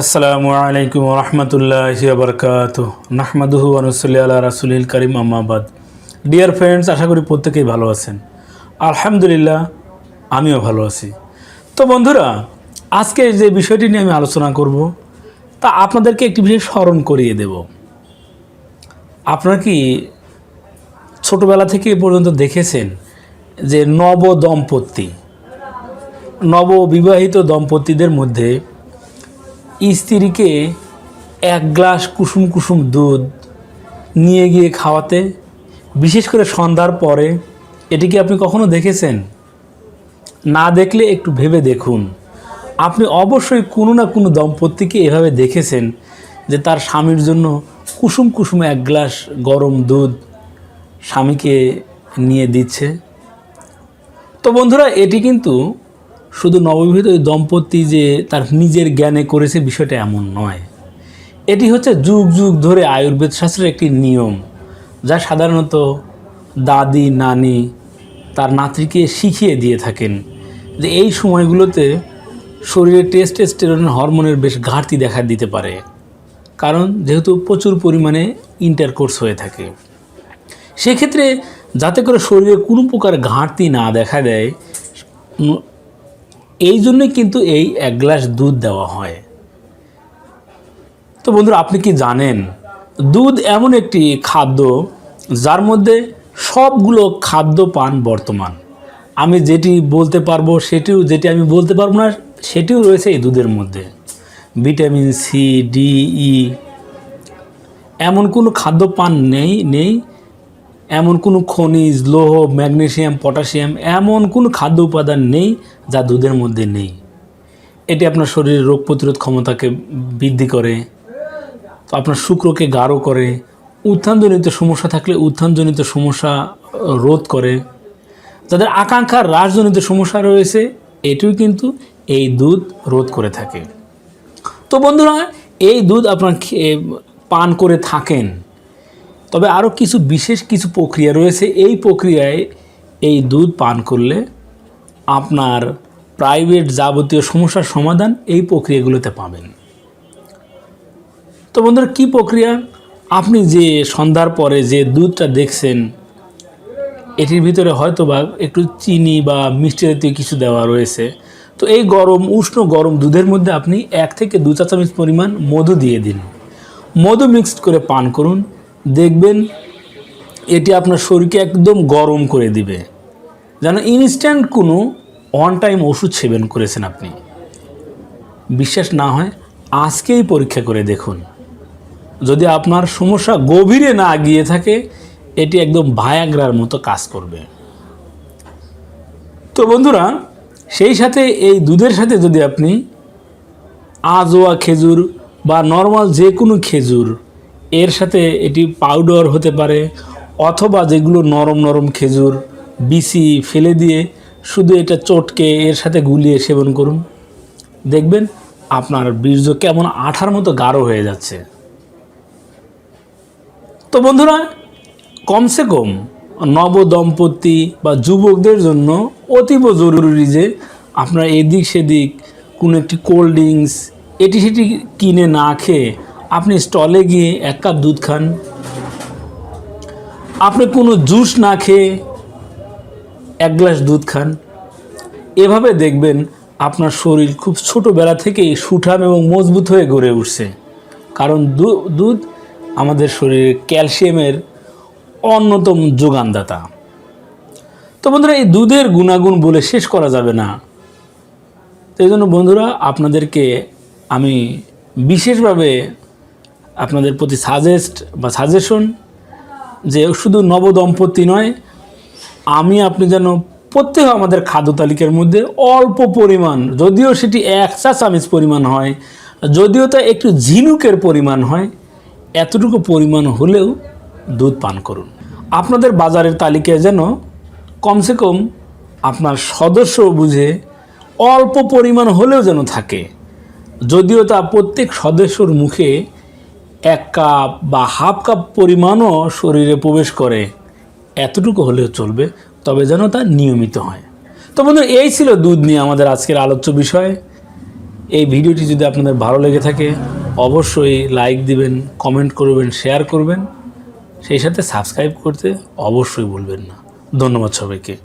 আসসালামু আলাইকুম রহমতুল্লাহ বরকাত নাহমাদুহু আনুসল্লি আল্লাহ রাসুলিল করিম আম্মাবাদ ডিয়ার ফ্রেন্ডস আশা করি প্রত্যেকেই ভালো আছেন। আলহামদুলিল্লাহ, আমিও ভালো আছি। তো বন্ধুরা, আজকে যে বিষয়টি নিয়ে আমি আলোচনা করব, তা আপনাদেরকে একটি বিষয় স্মরণ করিয়ে দেব। আপনারা কি ছোটোবেলা থেকে পর্যন্ত দেখেছেন যে নব দম্পতি নববিবাহিত দম্পতিদের মধ্যে স্ত্রীকে এক গ্লাস কুসুম কুসুম দুধ নিয়ে গিয়ে খাওয়াতে, বিশেষ করে সন্ধ্যার পরে, এটি কি আপনি কখনো দেখেছেন? না দেখলে একটু ভেবে দেখুন। আপনি অবশ্যই কোনো না কোনো দম্পতিকে এভাবে দেখেছেন যে তার স্বামীর জন্য কুসুম কুসুম এক গ্লাস গরম দুধ স্বামীকে নিয়ে দিচ্ছে। তো বন্ধুরা, এটি কিন্তু শুধু নববিবাহিত ওই দম্পতি যে তার নিজের জ্ঞানে করেছে বিষয়টা এমন নয়। এটি হচ্ছে যুগ যুগ ধরে আয়ুর্বেদ শাস্ত্রের একটি নিয়ম, যা সাধারণত দাদি, নানি তার নাতিকে শিখিয়ে দিয়ে থাকেন যে এই সময়গুলোতে শরীরে টেস্টেস্টেরনের হরমোনের বেশ ঘাটতি দেখা দিতে পারে, কারণ যেহেতু প্রচুর পরিমাণে ইন্টারকোর্স হয়ে থাকে। সেক্ষেত্রে যাতে করে শরীরে কোনো প্রকার ঘাটতি না দেখা দেয় এই জন্যই কিন্তু এই এক গ্লাস দুধ দেওয়া হয়। তো বন্ধুরা, আপনি কি জানেন, দুধ এমন একটি খাদ্য যার মধ্যে সবগুলো খাদ্য পান বর্তমান। আমি যেটি বলতে পারব সেটিও, যেটি আমি বলতে পারব না, সেটিও রয়েছে এই দুধের মধ্যে। ভিটামিন সি, ডি, ই, এমন কোনো খাদ্য পান নেই নেই এমন কোনো খনিজ, লৌহ, ম্যাগনেশিয়াম, পটাশিয়াম, এমন কোনো খাদ্য উপাদান নেই যা দুধের মধ্যে নেই। এটি আপনার শরীরের রোগ প্রতিরোধ ক্ষমতাকে বৃদ্ধি করে আপনার শুক্রকে গাঢ় করে, উত্থানজনিত সমস্যা থাকলে উত্থানজনিত সমস্যা রোধ করে। যাদের আকাঙ্ক্ষার হ্রাসজনিত সমস্যা রয়েছে, এটিও কিন্তু এই দুধ রোধ করে থাকে। তো বন্ধুরা, এই দুধ আপনার পান করে থাকেন। তবে আরও কিছু বিশেষ কিছু প্রক্রিয়া রয়েছে। এই প্রক্রিয়ায় এই দুধ পান করলে আপনার প্রাইভেট যাবতীয় সমস্যার সমাধান এই প্রক্রিয়াগুলোতে পাবেন। তো বন্ধুরা, কী প্রক্রিয়া? আপনি যে সন্ধ্যার পরে যে দুধটা দেখছেন, এটির ভিতরে হয়তো বা একটু চিনি বা মিষ্টি জাতীয় কিছু দেওয়া রয়েছে। তো এই গরম, উষ্ণ গরম দুধের মধ্যে আপনি এক থেকে দু চা চামচ পরিমাণ মধু দিয়ে দিন। মধু মিক্সড করে পান করুন। দেখবেন এটি আপনার শরীরকে একদম গরম করে দিবে। যেন ইনস্ট্যান্ট কোনো অন টাইম ওষুধ সেবন করেছেন আপনি। বিশ্বাস না হয় আজকেই পরীক্ষা করে দেখুন। যদি আপনার সমস্যা গভীরে না গিয়ে থাকে, এটি একদম ভায়াগ্রার মতো কাজ করবে। তো বন্ধুরা, সেই সাথে এই দুধের সাথে যদি আপনি আজোয়া খেজুর বা নর্মাল যে কোনো খেজুর এর সাথে এটি পাউডার হতে পারে, অথবা যেগুলো নরম নরম খেজুর, বিচি ফেলে দিয়ে শুধু এটা চটকে এর সাথে গুলিয়ে সেবন করুন। দেখবেন আপনার বীর্য কেমন আঠার মতো গাঢ় হয়ে যাচ্ছে। তো বন্ধুরা, কমসে কম নব দম্পতি বা যুবকদের জন্য অতীব জরুরি যে আপনার এদিক সেদিক কোনো একটি কোল্ড ড্রিঙ্কস এটি সেটি কিনে না খেয়ে আপনি স্টলে গিয়ে এক কাপ দুধ খান। আপনি কোনো জুস না খেয়ে এক গ্লাস দুধ খান। এভাবে দেখবেন আপনার শরীর খুব ছোটোবেলা থেকেই সুঠাম এবং মজবুত হয়ে গড়ে উঠছে। কারণ দুধ আমাদের শরীরে ক্যালসিয়ামের অন্যতম যোগানদাতা। তো বন্ধুরা, এই দুধের গুণাগুণ বলে শেষ করা যাবে না। তো এই জন্য বন্ধুরা, আপনাদেরকে আমি বিশেষভাবে আপনাদের প্রতি সাজেস্ট বা সাজেশন যে শুধু নবদম্পতি নয়, আমি আপনি যেন প্রত্যেক আমাদের খাদ্য তালিকার মধ্যে অল্প পরিমাণ, যদিও সেটি এক চা পরিমাণ হয়, যদিও তা একটু ঝিনুকের পরিমাণ হয়, এতটুকু পরিমাণ হলেও দুধ পান করুন। আপনাদের বাজারের তালিকায় যেন কমসে কম আপনার সদস্য বুঝে অল্প পরিমাণ হলেও যেন থাকে, যদিও তা প্রত্যেক সদস্যর মুখে এক কাপ বা হাফ কাপ পরিমাণও শরীরে প্রবেশ করে। এতটুকু হলেও চলবে, তবে যেন তা নিয়মিত হয়। তো বন্ধু, এই ছিল দুধ নিয়ে আমাদের আজকের আলোচ্য বিষয়। এই ভিডিওটি যদি আপনাদের ভালো লেগে থাকে, অবশ্যই লাইক দিবেন, কমেন্ট করবেন, শেয়ার করবেন। সেই সাথে সাবস্ক্রাইব করতে অবশ্যই বলবেন না। ধন্যবাদ সবাইকে।